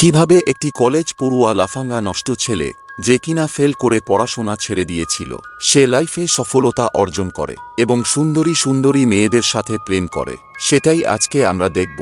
কীভাবে একটি কলেজ পড়ুয়া লাফাঙ্গা নষ্ট ছেলে, যে কিনা ফেল করে পড়াশোনা ছেড়ে দিয়েছিল, সে লাইফে সফলতা অর্জন করে এবং সুন্দরী সুন্দরী মেয়েদের সাথে প্রেম করে। সেটাই আজকে আমরা দেখব।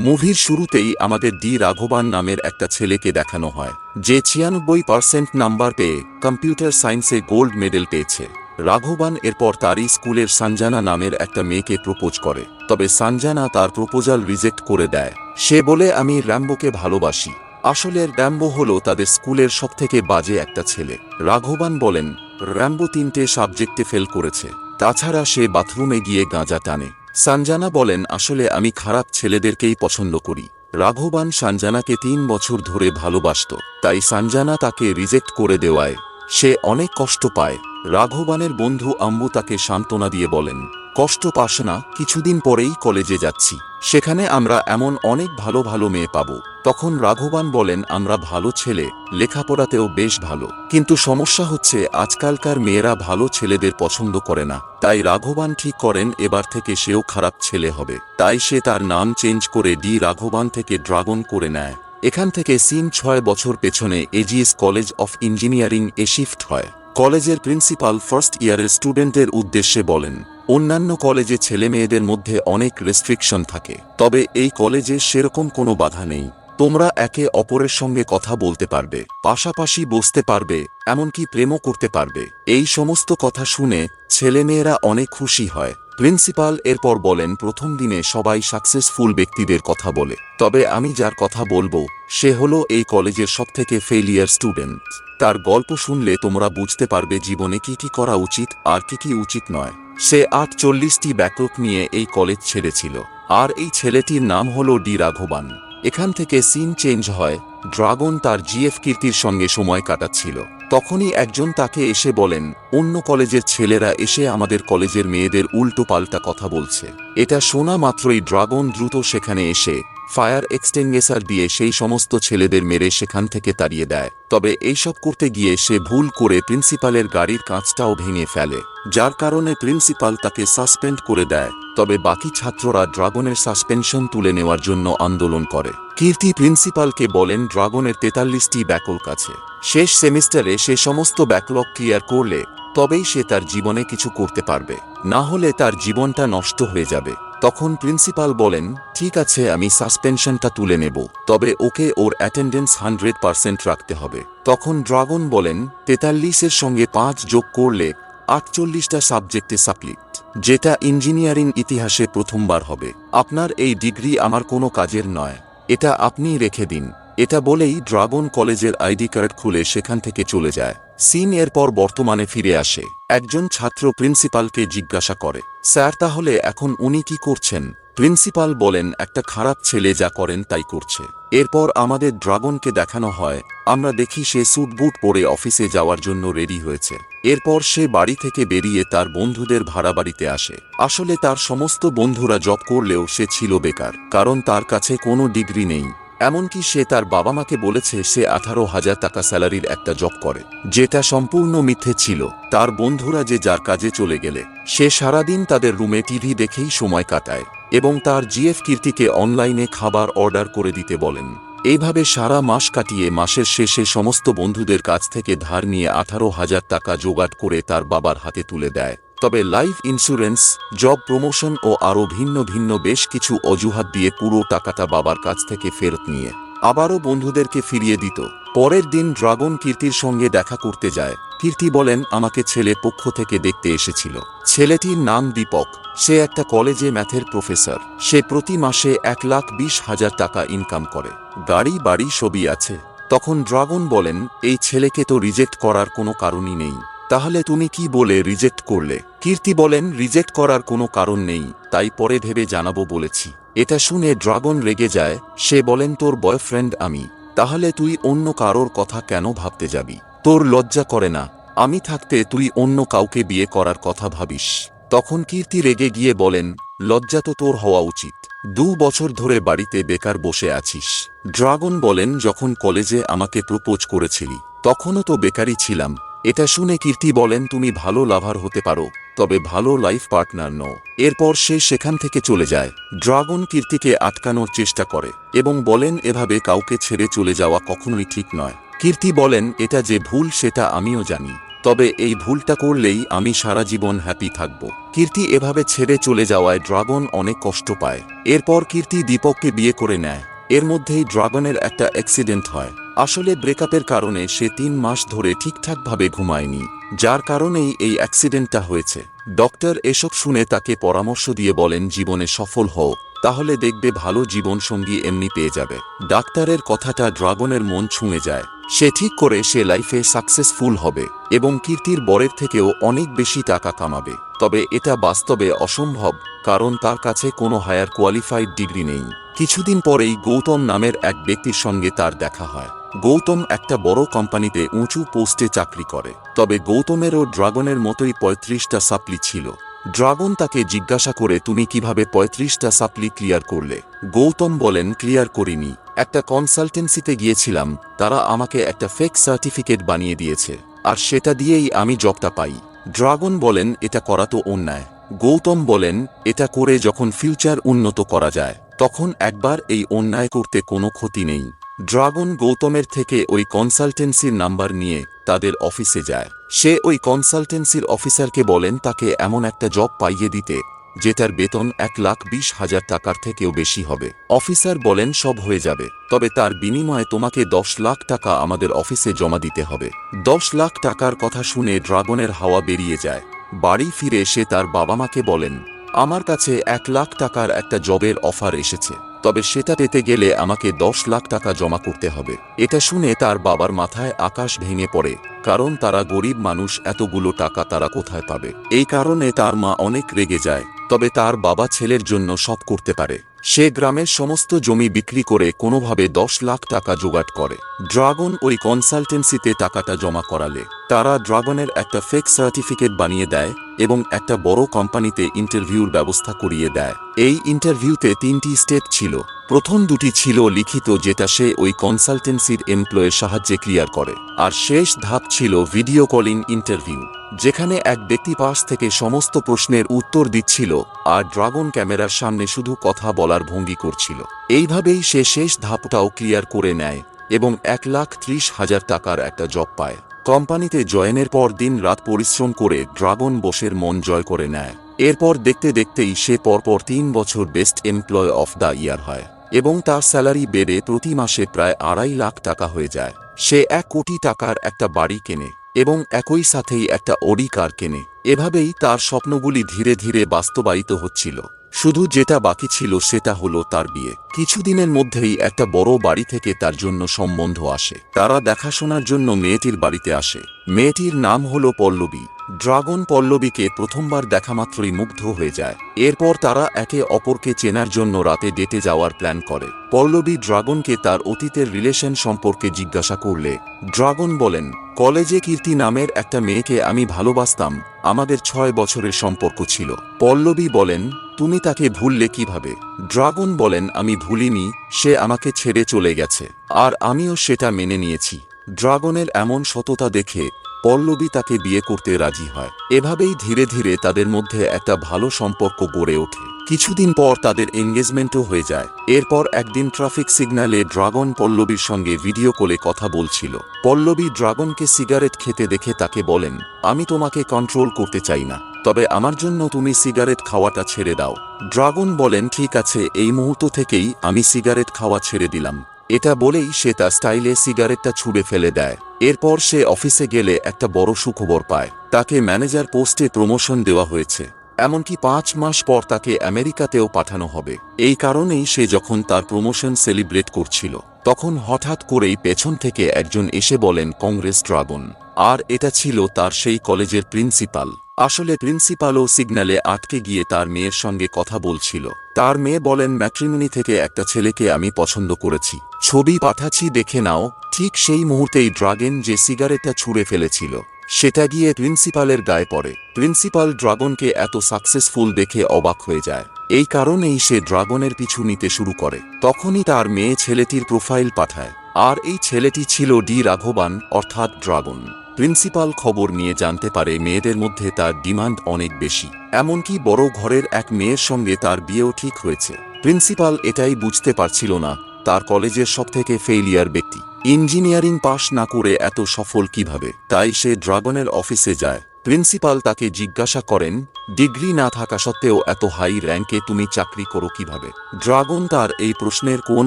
মুভির শুরুতেই আমাদের ডি রাঘবান নামের একটা ছেলেকে দেখানো হয়, যে ছিয়ানব্বই পার্সেন্ট নাম্বার পেয়ে কম্পিউটার সায়েন্সে গোল্ড মেডেল পেয়েছে। রাঘবান এরপর তারই স্কুলের সানজানা নামের একটা মেয়েকে প্রপোজ করে, তবে সানজানা তার প্রপোজাল রিজেক্ট করে দেয়। সে বলে, আমি র্যাম্বোকে ভালোবাসি। আসলে র্যাম্বো হলো তাদের স্কুলের সবথেকে বাজে একটা ছেলে। রাঘবান বলেন, র্যাম্বো তিনটে সাবজেক্টে ফেল করেছে। তাছাড়া সে বাথরুমে গিয়ে গাঁজা টানে। সানজানা বলেন, আসলে আমি খারাপ ছেলেদেরকেই পছন্দ করি। রাঘবান সানজানাকে তিন বছর ধরে ভালোবাসত, তাই সানজানা তাকে রিজেক্ট করে দেওয়ায় সে অনেক কষ্ট পায়। রাঘবানের বন্ধু আম্বু তাকে সান্ত্বনা দিয়ে বলেন, কষ্ট পাস না, কিছুদিন পরেই কলেজে যাচ্ছি। সেখানে আমরা এমন অনেক ভালো ভালো মেয়ে পাব। তখন রাঘবান বলেন, আমরা ভালো ছেলে, লেখাপড়াতেও বেশ ভালো। কিন্তু সমস্যা হচ্ছে, আজকালকার মেয়েরা ভালো ছেলেদের পছন্দ করে না। তাই রাঘবান ঠিক করেন, এবার থেকে সেও খারাপ ছেলে হবে। তাই সে তার নাম চেঞ্জ করে ডি রাঘবান থেকে ড্রাগন করে নেয়। এখান থেকে সিন ছয় বছর পেছনে এজিএস কলেজ অফ ইঞ্জিনিয়ারিং এ শিফট হয়। কলেজের প্রিন্সিপাল ফার্স্ট ইয়ারের স্টুডেন্টদের উদ্দেশ্যে বলেন, অন্যান্য কলেজে ছেলে মেয়েদের মধ্যে অনেক রেস্ট্রিকশন থাকে, তবে এই কলেজে সেরকম কোনো বাধা নেই। তোমরা একে অপরের সঙ্গে কথা বলতে পারবে, পাশাপাশি বসতে পারবে, এমনকি প্রেমও করতে পারবে। এই সমস্ত কথা শুনে ছেলেমেয়েরা অনেক খুশি হয়। প্রিন্সিপাল এরপর বলেন, প্রথম দিনে সবাই সাকসেসফুল ব্যক্তিদের কথা বলে। তবে আমি যার কথা বলব, সে হলো এই কলেজের সবথেকে ফেলিয়ার স্টুডেন্ট তার গল্প শুনলে তোমরা বুঝতে পারবে জীবনে কি কি করা উচিত আর কি কি উচিত নয়। সে আটচল্লিশটি ব্যাকক নিয়ে এই কলেজ ছেড়েছিল। আর এই ছেলেটির নাম হলো ডি রাঘবান। এখান থেকে সিন চেঞ্জ হয়। ড্রাগন তার জিএফ কীর্তির সঙ্গে সময় কাটাচ্ছিল। তখনই একজন তাকে এসে বলেন, অন্য কলেজের ছেলেরা এসে আমাদের কলেজের মেয়েদের উল্টো পাল্টা কথা বলছে। এটা শোনা মাত্রই ড্রাগন দ্রুত সেখানে এসে ফায়ার এক্সটেঙ্গেসার দিয়ে সেই সমস্ত ছেলেদের মেরে সেখান থেকে তাড়িয়ে দেয়। তবে এইসব করতে গিয়ে সে ভুল করে প্রিন্সিপালের গাড়ির কাঁচটাও ভেঙে ফেলে, যার কারণে প্রিন্সিপাল তাকে সাসপেন্ড করে দেয়। তবে বাকি ছাত্ররা ড্রাগনের সাসপেনশন তুলে নেওয়ার জন্য আন্দোলন করে। কীর্তি প্রিন্সিপালকে বলেন, ড্রাগনের তেতাল্লিশটি ব্যাকল কাছে শেষ সেমিস্টারে সে সমস্ত ব্যাকলগ ক্লিয়ার করলে তবেই সে তার জীবনে কিছু করতে পারবে। না হলে তার জীবনটা নষ্ট হয়ে যাবে। তখন প্রিন্সিপাল বলেন, ঠিক আছে, আমি সাসপেনশনটা তুলে নেব, তবে ওকে ওর অ্যাটেন্ডেন্স হান্ড্রেড পারসেন্ট রাখতে হবে। তখন ড্রাগন বলেন, তেতাল্লিশের সঙ্গে পাঁচ যোগ করলে আটচল্লিশটা সাবজেক্টে সাপ্লিট, যেটা ইঞ্জিনিয়ারিং ইতিহাসে প্রথমবার হবে। আপনার এই ডিগ্রি আমার কোনো কাজের নয়, এটা আপনি রেখে দিন। এটা বলেই ড্রাগন কলেজের আইডি কার্ড খুলে সেখান থেকে চলে যায়। সিন এরপর বর্তমানে ফিরে আসে। একজন ছাত্র প্রিন্সিপালকে জিজ্ঞাসা করে, স্যার, তাহলে এখন উনি কি করছেন? প্রিন্সিপাল বলেন, একটা খারাপ ছেলে যা করেন তাই করছে। এরপর আমাদের ড্রাগনকে দেখানো হয়। আমরা দেখি সে স্যুট বুট পরে অফিসে যাওয়ার জন্য রেডি হয়েছে। এরপর সে বাড়ি থেকে বেরিয়ে তার বন্ধুদের ভাড়া বাড়িতে আসে। আসলে তার সমস্ত বন্ধুরা জব করলেও সে ছিল বেকার, কারণ তার কাছে কোনো ডিগ্রি নেই। এমনকি সে তার বাবা মাকে বলেছে সে আঠারো হাজার টাকা স্যালারির একটা জব করে। যেটা সম্পূর্ণ মিথ্যে ছিল। তার বন্ধুরা যে যার কাজে চলে গেলে, সে সারাদিন তাদের রুমে টিভি দেখেই সময় কাটায় এবং তার জিএফ কীর্তিকে অনলাইনে খাবার অর্ডার করে দিতে বলেন। এইভাবে সারা মাস কাটিয়ে মাসের শেষে সমস্ত বন্ধুদের কাছ থেকে ধার নিয়ে আঠারো হাজার টাকা জোগাড় করে তার বাবার হাতে তুলে দেয়। তবে লাইফ ইন্স্যুরেন্স, জব প্রমোশন ও আরও ভিন্ন ভিন্ন বেশ কিছু অজুহাত দিয়ে পুরো টাকাটা বাবার কাছ থেকে ফেরত নিয়ে আবারও বন্ধুদেরকে ফিরিয়ে দিত। পরের দিন ড্রাগন কীর্তির সঙ্গে দেখা করতে যায়। কীর্তি বলেন, আমাকে ছেলে পক্ষ থেকে দেখতে এসেছিল। ছেলেটির নাম দীপক। সে একটা কলেজে ম্যাথের প্রফেসর। সে প্রতি মাসে এক লাখ বিশ হাজার টাকা ইনকাম করে। গাড়ি, বাড়ি সবই আছে। তখন ড্রাগন বলেন, এই ছেলেকে তো রিজেক্ট করার কোনো কারণই নেই। তাহলে তুমি কি বলে রিজেক্ট করলে? কীর্তি বলেন, রিজেক্ট করার কোনো কারণ নেই, তাই পরে ভেবে জানাব বলেছি। এটা শুনে ড্রাগন রেগে যায়, সে বলেন, তোর বয়ফ্রেন্ড আমি, তাহলে তুই অন্য কারোর কথা কেন ভাবতে যাবি? তোর লজ্জা করে না, আমি থাকতে তুই অন্য কাউকে বিয়ে করার কথা ভাবিস। তখন কীর্তি রেগে গিয়ে বলেন, লজ্জা তো তোর হওয়া উচিত। দু বছর ধরে বাড়িতে বেকার বসে আছিস। ড্রাগন বলেন, যখন কলেজে আমাকে প্রপোজ করেছিলি, তখনও তো বেকারই ছিলাম। এটা শুনে কীর্তি বলেন, তুমি ভালো লাভার হতে পারো, তবে ভালো লাইফ পার্টনার নো এরপর সে সেখান থেকে চলে যায়। ড্রাগন কীর্তিকে আটকানোর চেষ্টা করে এবং বলেন, এভাবে কাউকে ছেড়ে চলে যাওয়া কখনোই ঠিক নয়। কীর্তি বলেন, এটা যে ভুল, সেটা আমিও জানি, তবে এই ভুলটা করলেই আমি সারা জীবন হ্যাপি থাকব। কীর্তি এভাবে ছেড়ে চলে যাওয়ায় ড্রাগন অনেক কষ্ট পায়। এরপর কীর্তি দীপককে বিয়ে করে নেয়। এর মধ্যেই ড্রাগনের একটা অ্যাক্সিডেন্ট হয়। আসলে ব্রেকআপের কারণে সে তিন মাস ধরে ঠিকঠাকভাবে ঘুমায়নি, যার কারণেই এই অ্যাক্সিডেন্টটা হয়েছে। ডক্টর এসব শুনে তাকে পরামর্শ দিয়ে বলেন, জীবনে সফল হও, তাহলে দেখবে ভালো জীবনসঙ্গী এমনি পেয়ে যাবে। ডাক্তারের কথাটা ড্রাগনের মন ছুঁয়ে যায়। সে ঠিক করে সে লাইফে সাকসেসফুল হবে এবং কীর্তির বরের থেকেও অনেক বেশি টাকা কামাবে। তবে এটা বাস্তবে অসম্ভব, কারণ তার কাছে কোনো হায়ার কোয়ালিফাইড ডিগ্রি নেই। কিছুদিন পরেই গৌতম নামের এক ব্যক্তির সঙ্গে তার দেখা হয়। গৌতম একটা বড় কোম্পানিতে উঁচু পোস্টে চাকরি করে। তবে গৌতমেরও ড্রাগনের মতোই পঁয়ত্রিশটা সাপ্লি ছিল। ড্রাগন তাকে জিজ্ঞাসা করে, তুমি কীভাবে পঁয়ত্রিশটা সাপ্লি ক্লিয়ার করলে? গৌতম বলেন, ক্লিয়ার করিনি। একটা কনসালটেন্সিতে গিয়েছিলাম, তারা আমাকে একটা ফেক সার্টিফিকেট বানিয়ে দিয়েছে, আর সেটা দিয়েই আমি জবটা পাই। ড্রাগন বলেন, এটা করা তো অন্যায়। গৌতম বলেন, এটা করে যখন ফিউচার উন্নত করা যায়, তখন একবার এই অন্যায় করতে কোনো ক্ষতি নেই। ড্রাগন গৌতমের থেকে ওই কনসালটেন্সির নাম্বার নিয়ে তাদের অফিসে যায়। সে ওই কনসালটেন্সির অফিসারকে বলেন তাকে এমন একটা জব পাইয়ে দিতে, যেটার বেতন এক লাখ বিশ হাজার টাকার থেকেও বেশি হবে। অফিসার বলেন, সব হয়ে যাবে। তবে তার বিনিময়ে তোমাকে দশ লাখ টাকা আমাদের অফিসে জমা দিতে হবে। দশ লাখ টাকার কথা শুনে ড্রাগনের হাওয়া বেরিয়ে যায়। বাড়ি ফিরে সে তার বাবা মাকে বলেন, আমার কাছে এক লাখ টাকার একটা জবের অফার এসেছে। তবে সেটা পেতে গেলে আমাকে দশ লাখ টাকা জমা করতে হবে। এটা শুনে তার বাবার মাথায় আকাশ ভেঙে পড়ে, কারণ তারা গরিব মানুষ, এতগুলো টাকা তারা কোথায় পাবে? এই কারণে তার মা অনেক রেগে যায়, তবে তার বাবা ছেলের জন্য সব করতে পারে। সে গ্রামের সমস্ত জমি বিক্রি করে কোনোভাবে দশ লাখ টাকা জোগাড় করে। ড্রাগন ওই কনসালটেন্সিতে টাকাটা জমা করালে। তারা ড্রাগনের একটা ফেক সার্টিফিকেট বানিয়ে দেয় এবং একটা বড় কোম্পানিতে ইন্টারভিউর ব্যবস্থা করিয়ে দেয়। এই ইন্টারভিউতে তিনটি স্টেপ ছিল। প্রথম দুটি ছিল লিখিত যেটা সে ওই কনসালটেন্সির এমপ্লয়ের সাহায্যে ক্লিয়ার করে। আর শেষ ধাপ ছিল ভিডিও কলিং ইন্টারভিউ, যেখানে এক ব্যক্তি পাশ থেকে সমস্ত প্রশ্নের উত্তর দিচ্ছিল, আর ড্রাগন ক্যামেরার সামনে শুধু কথা বলার ভঙ্গি করছিল। এইভাবেই সে শেষ ধাপটাও ক্লিয়ার করে নেয় এবং এক লাখ ত্রিশ হাজার টাকার একটা জব পায়। কোম্পানিতে জয়েনের পর দিন রাত পরিশ্রম করে ড্রাগন বোসের মন জয় করে নেয়। এরপর দেখতে দেখতেই সে পরপর তিন বছর best employ of the year হয় এবং তার স্যালারি বেড়ে প্রতি মাসে প্রায় আড়াই লাখ টাকা হয়ে যায়। সে এক কোটি টাকার একটা বাড়ি কেনে এবং একই সাথেই একটা ওডি কার কেনে। এভাবেই তার স্বপ্নগুলি ধীরে ধীরে বাস্তবায়িত হচ্ছিল। শুধু যেটা বাকি ছিল সেটা হলো তার বিয়ে। কিছুদিনের মধ্যেই একটা বড় বাড়ি থেকে তার জন্য সম্বন্ধ আসে। তারা দেখাশোনার জন্য মেয়েটির বাড়িতে আসে। মেয়েটির নাম হলো পল্লবী। ড্রাগন পল্লবীকে প্রথমবার দেখা মাত্রই মুগ্ধ হয়ে যায়। এরপর তারা একে অপরকে চেনার জন্য রাতে ডেটে যাওয়ার প্ল্যান করে। পল্লবী ড্রাগনকে তার অতীতের রিলেশন সম্পর্কে জিজ্ঞাসা করলে, ড্রাগন বলেন, কলেজে কীর্তি নামের একটা মেয়েকে আমি ভালোবাসতাম, আমাদের ছয় বছরের সম্পর্ক ছিল। পল্লবী বলেন তুমি তাকে ভুললে কীভাবে? ড্রাগন বলেন, আমি ভুলিনি, সে আমাকে ছেড়ে চলে গেছে, আর আমিও সেটা মেনে নিয়েছি। ড্রাগনের এমন সততা দেখে পল্লবী তাকে বিয়ে করতে রাজি হয়। এভাবেই ধীরে ধীরে তাদের মধ্যে একটা ভালো সম্পর্ক গড়ে ওঠে। কিছুদিন পর তাদের এঙ্গেজমেন্টও হয়ে যায়। এরপর একদিন ট্রাফিক সিগন্যালে ড্রাগন পল্লবীর সঙ্গে ভিডিও কলে কথা বলছিল। পল্লবী ড্রাগনকে সিগারেট খেতে দেখে তাকে বলেন, আমি তোমাকে কন্ট্রোল করতে চাই না। তবে আমার জন্য তুমি সিগারেট খাওয়াটা ছেড়ে দাও। ড্রাগন বলেন, ঠিক আছে, এই মুহূর্ত থেকেই আমি সিগারেট খাওয়া ছেড়ে দিলাম। এটা বলেই সে তার স্টাইলে সিগারেটটা ছুঁড়ে ফেলে দেয়। এরপর সে অফিসে গেলে একটা বড় সুখবর পায়। তাকে ম্যানেজার পোস্টে প্রমোশন দেওয়া হয়েছে। এমনকি পাঁচ মাস পর তাকে আমেরিকাতেও পাঠানো হবে। এই কারণেই সে যখন তার প্রমোশন সেলিব্রেট করছিল, তখন হঠাৎ করেই পেছন থেকে একজন এসে বলেন, কংগ্রেস ড্রাগন। আর এটা ছিল তার সেই কলেজের প্রিন্সিপাল। আসলে প্রিন্সিপালও সিগন্যালে আটকে গিয়ে তার মেয়ের সঙ্গে কথা বলছিল। তার মেয়ে বলেন, ম্যাট্রিমনি থেকে একটা ছেলেকে আমি পছন্দ করেছি। ছবি পাঠাচ্ছি, দেখে নাও। ঠিক সেই মুহূর্তেই ড্রাগন যে সিগারেটটা ছুঁড়ে ফেলেছিল, সেটা গিয়ে প্রিন্সিপালের গায়ে পড়ে। প্রিন্সিপাল ড্রাগনকে এত সাকসেসফুল দেখে অবাক হয়ে যায়। এই কারণেই সে ড্রাগনের পিছু নিতে শুরু করে। তখনই তার মেয়ে ছেলেটির প্রোফাইল পাঠায়। আর এই ছেলেটি ছিল ডি রাঘবান, অর্থাৎ ড্রাগন। প্রিন্সিপাল খবর নিয়ে জানতে পারে মেয়েদের মধ্যে তার ডিমান্ড অনেক বেশি। এমনকি বড় ঘরের এক মেয়ের সঙ্গে তার বিয়েও ঠিক হয়েছে। প্রিন্সিপাল এটাই বুঝতে পারছিল না, তার কলেজের সবথেকে ফেইলিয়ার ব্যক্তি। ইঞ্জিনিয়ারিং পাশ না করে এত সফল কীভাবে? তাই সে ড্রাগনের অফিসে যায়। প্রিন্সিপাল তাকে জিজ্ঞাসা করেন, ডিগ্রি না থাকা সত্ত্বেও এত হাই র্যাঙ্কে তুমি চাকরি করো কীভাবে? ড্রাগন তার এই প্রশ্নের কোন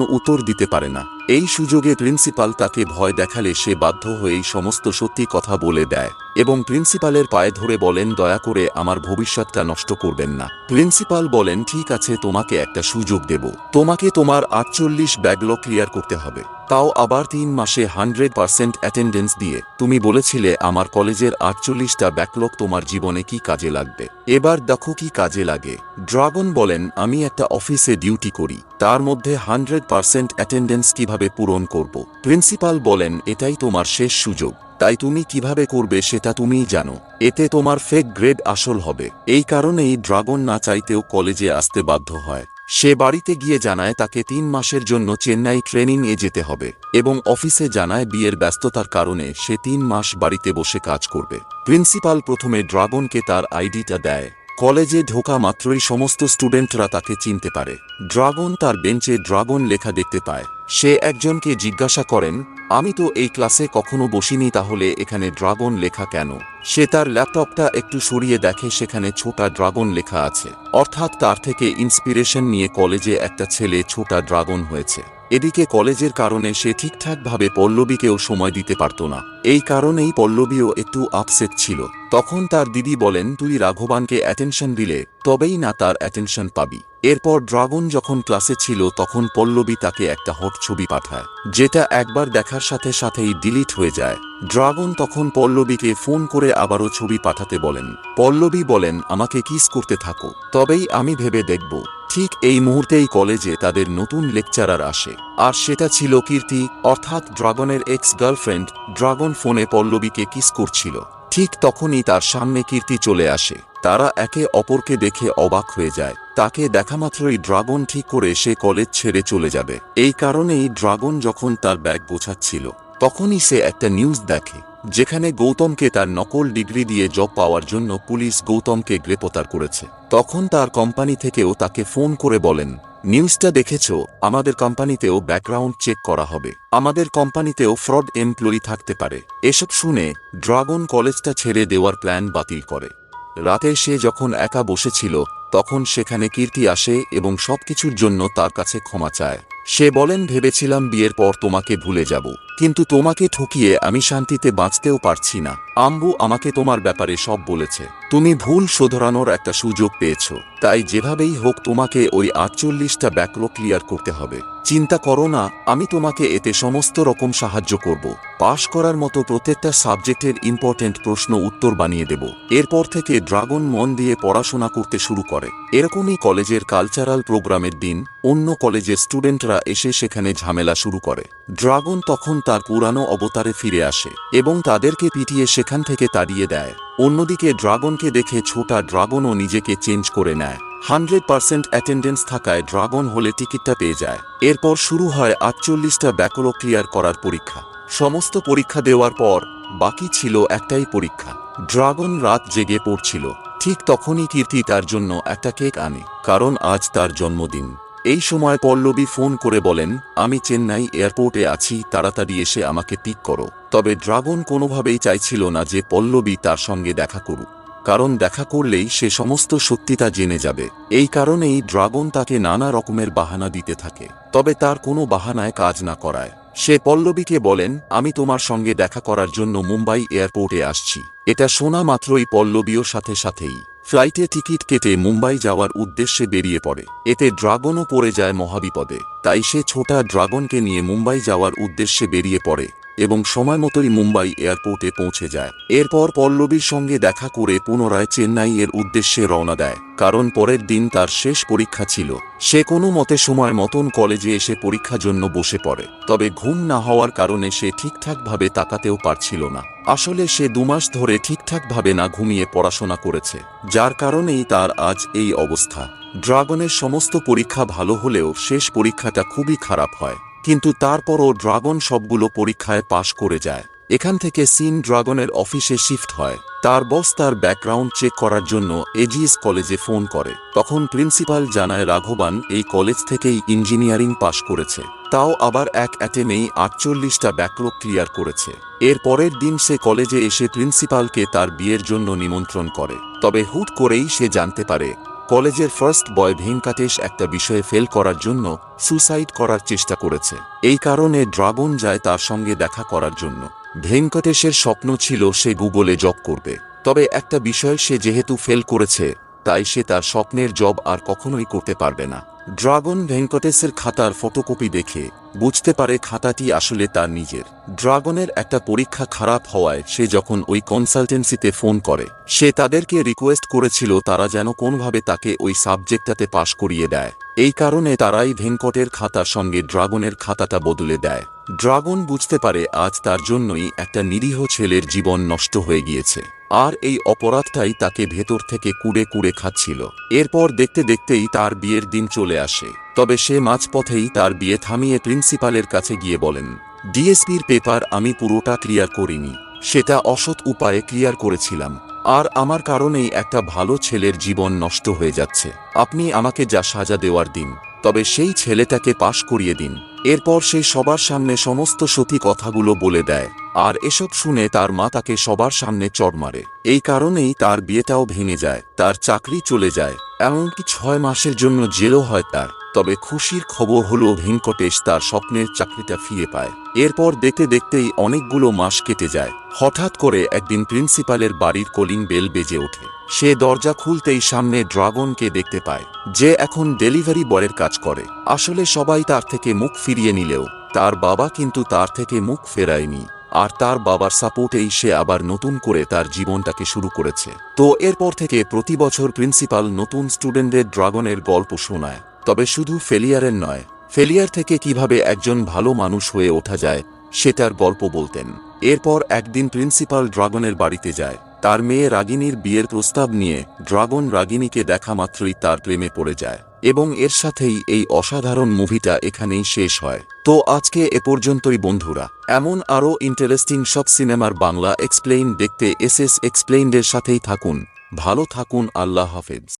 উত্তর দিতে পারে না। এই সুযোগে প্রিন্সিপাল তাকে ভয় দেখালে সে বাধ্য হয়েই সমস্ত সত্যি কথা বলে দেয় এবং প্রিন্সিপালের পায়ে ধরে বলেন, দয়া করে আমার ভবিষ্যৎটা নষ্ট করবেন না। প্রিন্সিপাল বলেন, ঠিক আছে, তোমাকে একটা সুযোগ দেব। তোমাকে তোমার আটচল্লিশ ব্যাকলগ ক্লিয়ার করতে হবে। তাও আবার তিন মাসে হান্ড্রেড পার্সেন্ট অ্যাটেন্ডেন্স দিয়ে। তুমি বলেছিলে, আমার কলেজের আটচল্লিশটা ব্যাকলক তোমার জীবনে কি কাজে লাগবে? এবার দেখো কি কাজে লাগে। ড্রাগন বলেন, আমি একটা অফিসে ডিউটি করি। তার মধ্যে হান্ড্রেড পার্সেন্ট অ্যাটেন্ডেন্স কীভাবে পূরণ করব? প্রিন্সিপাল বলেন, এটাই তোমার শেষ সুযোগ। তাই তুমি কীভাবে করবে সেটা তুমিই জানো। এতে তোমার ফেক গ্রেড আসল হবে। এই কারণেই ড্রাগন না চাইতেও কলেজে আসতে বাধ্য হয়। সে বাড়িতে গিয়ে জানায় তাকে তিন মাসের জন্য চেন্নাই ট্রেনিং এ যেতে হবে এবং অফিসে জানায় বিয়ের ব্যস্ততার কারণে সে তিন মাস বাড়িতে বসে কাজ করবে। প্রিন্সিপাল প্রথমে ড্রাগনকে তার আইডিটা দেয়। কলেজে ঢোকা মাত্রই সমস্ত স্টুডেন্টরা তাকে চিনতে পারে। ড্রাগন তার বেঞ্চে ড্রাগন লেখা দেখতে পায়। সে একজনকে জিজ্ঞাসা করেন, আমি তো এই ক্লাসে কখনো বসিনি, তাহলে এখানে ড্রাগন লেখা কেন? সে তার ল্যাপটপটা একটু সরিয়ে দেখে সেখানে ছোটা ড্রাগন লেখা আছে। অর্থাৎ তার থেকে ইন্সপিরেশন নিয়ে কলেজে একটা ছেলে ছোটা ড্রাগন হয়েছে। এদিকে কলেজের কারণে সে ঠিকঠাকভাবে পল্লবীকেও সময় দিতে পারত না। এই কারণেই পল্লবীও একটু আপসেট ছিল। তখন তার দিদি বলেন, তুই রাঘবানকে অ্যাটেনশন দিলে, তবেই না তার অ্যাটেনশন পাবি। এরপর ড্রাগন যখন ক্লাসে ছিল, তখন পল্লবী তাকে একটা হট ছবি পাঠায়, যেটা একবার দেখার সাথে সাথেই ডিলিট হয়ে যায়। ড্রাগন তখন পল্লবীকে ফোন করে আবারও ছবি পাঠাতে বলেন, পল্লবী বলেন, আমাকে কিস করতে থাকো, তবেই আমি ভেবে দেখব। ঠিক এই মুহূর্তেই কলেজে তাদের নতুন লেকচারার আসে, আর সেটা ছিল কীর্তি, অর্থাৎ ড্রাগনের এক্স গার্লফ্রেন্ড ড্রাগন ফোনে পল্লবীকে কিস করছিল। ঠিক তখনই তার সামনে কীর্তি চলে আসে। তারা একে অপরকে দেখে অবাক হয়ে যায়। তাকে দেখামাত্রই ড্রাগন ঠিক করে সে কলেজ ছেড়ে চলে যাবে। এই কারণেই ড্রাগন যখন তার ব্যাগ গোছাচ্ছিল তখনই সে একটা নিউজ দেখে, যেখানে গৌতমকে তার নকল ডিগ্রি দিয়ে জব পাওয়ার জন্য পুলিশ গৌতমকে গ্রেপ্তার করেছে। তখন তার কোম্পানি থেকেও তাকে ফোন করে বলেন, নিউজটা দেখেছ? আমাদের কোম্পানিতেও ব্যাকগ্রাউন্ড চেক করা হবে। আমাদের কোম্পানিতেও ফ্রড এমপ্লয়ি থাকতে পারে। এসব শুনে ড্রাগন কলেজটা ছেড়ে দেওয়ার প্ল্যান বাতিল করে। রাতে সে যখন একা বসেছিল, তখন সেখানে কীর্তি আসে এবং সবকিছুর জন্য তার কাছে ক্ষমা চায়। সে বলেন, ভেবেছিলাম বিয়ের পর তোমাকে ভুলে যাব, কিন্তু তোমাকে ঠকিয়ে আমি শান্তিতে বাঁচতেও পারছি না। আম্বু আমাকে তোমার ব্যাপারে সব বলেছে। তুমি ভুল শোধরানোর একটা সুযোগ পেয়েছ। তাই যেভাবেই হোক তোমাকে ওই আটচল্লিশটা ব্যাকলগ ক্লিয়ার করতে হবে। চিন্তা করো না, আমি তোমাকে এতে সমস্ত রকম সাহায্য করব। পাশ করার মতো প্রত্যেকটা সাবজেক্টের ইম্পর্টেন্ট প্রশ্ন উত্তর বানিয়ে দেব। এরপর থেকে ড্রাগন মন দিয়ে পড়াশোনা করতে শুরু করে। এরকমই কলেজের কালচারাল প্রোগ্রামের দিন অন্য কলেজের স্টুডেন্টরা এসে সেখানে ঝামেলা শুরু করে। ড্রাগন তখন তার পুরানো অবতারে ফিরে আসে এবং তাদেরকে পিটিয়ে সেখান থেকে তাড়িয়ে দেয়। অন্যদিকে ড্রাগনকে দেখে ছোটা ড্রাগনও নিজেকে চেঞ্জ করে নেয়। হান্ড্রেড পার্সেন্ট অ্যাটেন্ডেন্স থাকায় ড্রাগন হলে টিকিটটা পেয়ে যায়। এরপর শুরু হয় আটচল্লিশটা ব্যাকলগ ক্লিয়ার করার পরীক্ষা। সমস্ত পরীক্ষা দেওয়ার পর বাকি ছিল একটাই পরীক্ষা। ড্রাগন রাত জেগে পড়ছিল। ঠিক তখনই কীর্তি তার জন্য একটা কেক আনে, কারণ আজ তার জন্মদিন। এই সময় পল্লবী ফোন করে বলেন, আমি চেন্নাই এয়ারপোর্টে আছি, তাড়াতাড়ি এসে আমাকে পিক করো। তবে ড্রাগন কোনোভাবেই চাইছিল না যে পল্লবী তার সঙ্গে দেখা করুক, কারণ দেখা করলেই সে সমস্ত সত্যিটা জেনে যাবে। এই কারণেই ড্রাগন তাকে নানা রকমের বাহানা দিতে থাকে, তবে তার কোনো বাহানায় কাজ না করায়। সে পল্লবীকে বলেন, আমি তোমার সঙ্গে দেখা করার জন্য মুম্বাই এয়ারপোর্টে আসছি। এটা শোনা মাত্রই পল্লবীও সাথে সাথেই ফ্লাইটে টিকিট কেটে মুম্বাই যাওয়ার উদ্দেশ্যে বেরিয়ে পড়ে। এতে ড্রাগনও পড়ে যায় মহাবিপদে। তাই সে ছোটা ড্রাগনকে নিয়ে মুম্বাই যাওয়ার উদ্দেশ্যে বেরিয়ে পড়ে। এবং সময় মতোই মুম্বাই এয়ারপোর্টে পৌঁছে যায়। এরপর পল্লবীর সঙ্গে দেখা করে পুনরায় চেন্নাই এর উদ্দেশ্যে রওনা দেয়, কারণ পরের দিন তার শেষ পরীক্ষা ছিল। সে কোনো মতে সময় মতন কলেজে এসে পরীক্ষা জন্য বসে পড়ে, তবে ঘুম না হওয়ার কারণে সে ঠিকঠাকভাবে তাকাতেও পারছিল না। আসলে সে দুমাস ধরে ঠিকঠাকভাবে না ঘুমিয়ে পড়াশোনা করেছে, যার কারণেই তার আজ এই অবস্থা। ড্রাগনের সমস্ত পরীক্ষা ভালো হলেও শেষ পরীক্ষাটা খুবই খারাপ হয়। কিন্তু তারপরও ড্রাগন সবগুলো পরীক্ষায় পাশ করে যায়। এখান থেকে সিন ড্রাগনের অফিসে শিফট হয়। তার বস তার ব্যাকগ্রাউন্ড চেক করার জন্য এজিএস কলেজে ফোন করে। তখন প্রিন্সিপাল জানায় রাঘবান এই কলেজ থেকেই ইঞ্জিনিয়ারিং পাশ করেছে। তাও আবার এক অ্যাটেমেই আটচল্লিশটা ব্যাকলগ ক্লিয়ার করেছে। এর পরের দিন সে কলেজে এসে প্রিন্সিপালকে তার বিয়ের জন্য নিমন্ত্রণ করে। তবে হুট করেই সে জানতে পারে কলেজের ফার্স্ট বয় ভেঙ্কাটেশ একটা বিষয়ে ফেল করার জন্য সুসাইড করার চেষ্টা করেছে। এই কারণে ড্রাগন যায় তার সঙ্গে দেখা করার জন্য। ভেঙ্কটেশের স্বপ্ন ছিল সে গুগলে জব করবে। তবে একটা বিষয় সে যেহেতু ফেল করেছে তাই সে তার স্বপ্নের জব আর কখনোই করতে পারবে না। ড্রাগন ভেঙ্কটেশের খাতার ফটোকপি দেখে বুঝতে পারে খাতাটি আসলে তার নিজের। ড্রাগনের একটা পরীক্ষা খারাপ হওয়ায় সে যখন ওই কনসালটেন্সিতে ফোন করে, সে তাদেরকে রিকোয়েস্ট করেছিল তারা যেন কোনভাবে তাকে ওই সাবজেক্টটাতে পাশ করিয়ে দেয়। এই কারণে তারাই ভেঙ্কটের খাতার সঙ্গে ড্রাগনের খাতাটা বদলে দেয়। ড্রাগন বুঝতে পারে আজ তার জন্যই একটা নিরীহ ছেলের জীবন নষ্ট হয়ে গিয়েছে। আর এই অপরাধটাই তাকে ভেতর থেকে কুড়ে কুড়ে খাচ্ছিল। এরপর দেখতে দেখতেই তার বিয়ের দিন চলে আসে। তবে সে মাঝপথেই তার বিয়ে থামিয়ে প্রিন্সিপালের কাছে গিয়ে বলেন, ডিএসপির পেপার আমি পুরোটা ক্লিয়ার করিনি। সেটা অসৎ উপায়ে ক্লিয়ার করেছিলাম। আর আমার কারণেই একটা ভালো ছেলের জীবন নষ্ট হয়ে যাচ্ছে। আপনি আমাকে যা সাজা দেওয়ার দিন, তবে সেই ছেলেটাকে পাশ করিয়ে দিন। এরপর সে সবার সামনে সমস্ত সতী কথাগুলো বলে দেয়। আর এসব শুনে তার মা তাকে সবার সামনে চড় মারে। এই কারণেই তার বিয়েটাও ভেঙে যায়, তার চাকরি চলে যায়, এমনকি ছয় মাসের জন্য জেলও হয় তার। তবে খুশির খবর হলো ভেঙ্কটেশ তার স্বপ্নের চাকরিটা ফিরে পায়। এরপর দেখতে দেখতেই অনেকগুলো মাস কেটে যায়। হঠাৎ করে একদিন প্রিন্সিপালের বাড়ির কলিং বেল বেজে ওঠে। সে দরজা খুলতেই সামনে ড্রাগনকে দেখতে পায়, যে এখন ডেলিভারি বয়ের কাজ করে। আসলে সবাই তার থেকে মুখ ফিরিয়ে নিলেও, তার বাবা কিন্তু তার থেকে মুখ ফেরায়নি। আর তার বাবার সাপোর্টেই সে আবার নতুন করে তার জীবনটাকে শুরু করেছে। তো এরপর থেকে প্রতি বছর প্রিন্সিপাল নতুন স্টুডেন্টদের ড্রাগনের গল্প শোনায়। তবে শুধু ফেলিয়ারের নয়, ফেলিয়ার থেকে কীভাবে একজন ভালো মানুষ হয়ে ওঠা যায়, সেটার গল্প বলতেন। এরপর একদিন প্রিন্সিপাল ড্রাগনের বাড়িতে যায়। তার মেয়ে রাগিনীর বিয়ের প্রস্তাব নিয়ে ড্রাগন রাগিনীকে দেখা মাত্রই তার প্রেমে পড়ে যায়। এবং এর সাথেই এই অসাধারণ মুভিটা এখানেই শেষ হয়। তো আজকে এ পর্যন্তই বন্ধুরা। এমন আরও ইন্টারেস্টিং সব সিনেমার বাংলা এক্সপ্লেইন দেখতে এস এস এক্সপ্লেইনদের সাথেই থাকুন। ভালো থাকুন, আল্লাহ হাফেজ।